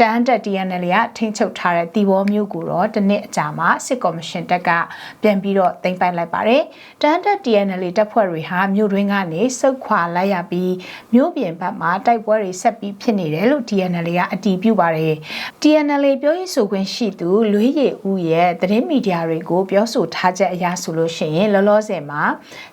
တန်တက် TNL ကထိန်းချုပ်ထားတဲ့တီဘောမျိုးကိုတော့တစ်နှစ်အကြာမှာစစ်ကော်မရှင်တပ်ကပြန်ပြီးတော့တင်ပိုက်လိုက်ပါတယ်တန်တက် TNL တပ်ဖွဲ့တွေဟာမြို့တွင်းကနေစုတ်ခွာလိုက်ရပြီးမြို့ပြင်ဘက်မှာတိုက်ပွဲတွေဆက်ပြီးဖြစ်နေတယ်လို့ TNL ကအတည်ပြုပါတယ် TNL ပြောရေးဆိုခွင့်ရှိသူလွေးရည်ဦးရဲ့သတင်းမီဒီယာတွေကိုပြောဆိုထားချက်အရဆိုလို့ရှိရင်လောလောဆယ်မှာ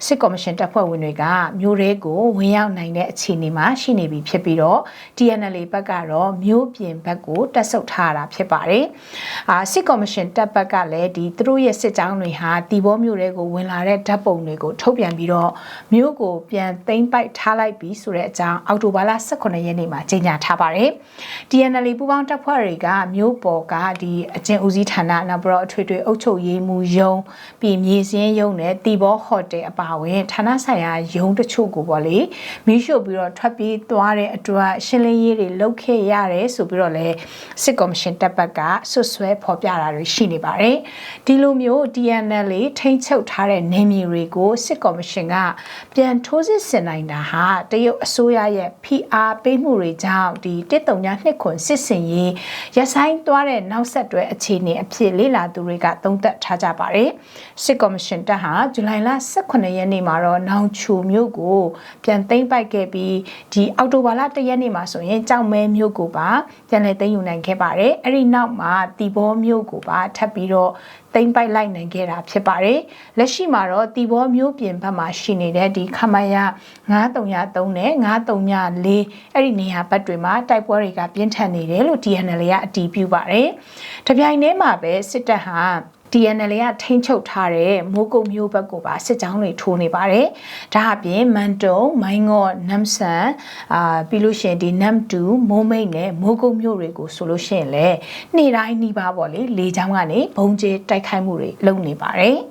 စစ်ကော်မရှင်တပ်ဖွဲ့ဝင်တွေကမြို့ရဲကိုဝင်ရောက်နိုင်တဲ့အခြေအနေမှာရှိနေပြီဖြစ်ပြီးတော့ TNL ဘက်ကတော့မြို့ပြင်ဘက်ကိုတက်ဆုတ်ထားတာဖြစ်ပါတယ်။အာစစ်ကော်မရှင်တပ်ဘက်ကလည်းဒီသူတို့ရဲ့စစ်ကြောင်းတွေဟာတီဘောမြို့ရဲကိုဝင်လာတဲ့ဓာတ်ပုံတွေကိုထုတ်ပြန်ပြီးတော့မြို့ကိုပြန်သိမ်းပိုက်ထားလိုက်ပြီဆိုတဲ့အကြောင်းအောက်တိုဘာလ18ရက်နေ့မှာကြေညာထားပါတယ်။ TNL ပူးပေါင်းတပ်ဖွဲ့တွေကမြို့ပေါ်ကဒီအကျဉ်ဦးစီးဌာနနောက်ပြီးတော့အထွေထွေအုပ်ချုပ်ရေးမှူးရုံးပြီးမြေစင်းရုံးနဲ့တီဘောဟိုတယ်အပါအဝင်ဌာနဆိုင်ရာရုံးတချို့ကိုပေါ့လေမီးရှို့ပြီးတော့ထွက်ပြေးသွားတဲ့အတွက်ရှင်းလင်းရေးတွေလုပ်ခဲ့ရတယ်ဆိုပြီးတော့လည်းစစ်ကော်မရှင်တပ်ဘက်ကဆွဆွဲဖော်ပြတာတွေရှိနေပါတယ်ဒီလိုမျိုး TNL ထိန်းချုပ်ထားတဲ့နေမြေတွေကိုစစ်ကော်မရှင်ကပြန်ထိုးစစ်ဆင်နိုင်တာဟာတရုတ်အစိုးရရဲ့ဖိအားပေးမှုတွေကြောင့်ဒီတစ်တုံညာနှစ်ခွန်စစ်စင်ရေးရဆိုင်သွားတဲ့နောက်ဆက်တွဲအခြေအနေအဖြစ်လေ့လာသူတွေကသုံးသပ်ထားကြပါတယ်စစ်ကော်မရှင်တပ်ဟာဇူလိုင်လ18ရက်နေ့မှာတော့နောင်ချိုမြို့ကိုပြန်သိမ်းပိုက်ခဲ့ပြီးဒီအောက်တိုဘာလ1ရက်နေ့မှာဆိုရင်ကြောက်မဲမြို့ကိုပါပြန်လည်သိမ်းယူနိုင်ခဲ့ပါတယ်အဲ့ဒီနောက်မှာတီဘောမြို့ကိုပါထပ်ပြီးတော့သိမ်းပိုက်လိုက်နိုင်ခဲ့တာဖြစ်ပါတယ်လက်ရှိမှာတော့တီဘောမျိုးပြင်ဘက်မှာရှိနေတဲ့ဒီခမရ9303နဲ့9304အဲ့ဒီနေရာဘက်တွေမှာတိုက်ပွဲတွေကပြင်းထန်နေတယ်လို့ DNL ကအတည်ပြုပါတယ်တပြိုင်တည်းမှာပဲစစ်တပ်ဟာ DNL ကထိန်းချုပ်ထားတဲ့မိုးကုတ်မျိုးဘက်ကိုပါစစ်ကြောင်းတွေထိုးနေပါတယ်။ဒါအပြင်မန်တုံမိုင်းငေါ့နမ်ဆန်အာပြီးလို့ရှိရင်ဒီနမ်တူမိုးမိတ်နဲ့မိုးကုတ်မျိုးတွေကိုဆိုလို့ရှိရင်လည်းနေ့တိုင်းနှီးပါပေါ့လေလေချောင်းကနေဘုံကျဲတိုက်ခိုက်မှုတွေလုပ်နေပါတယ်။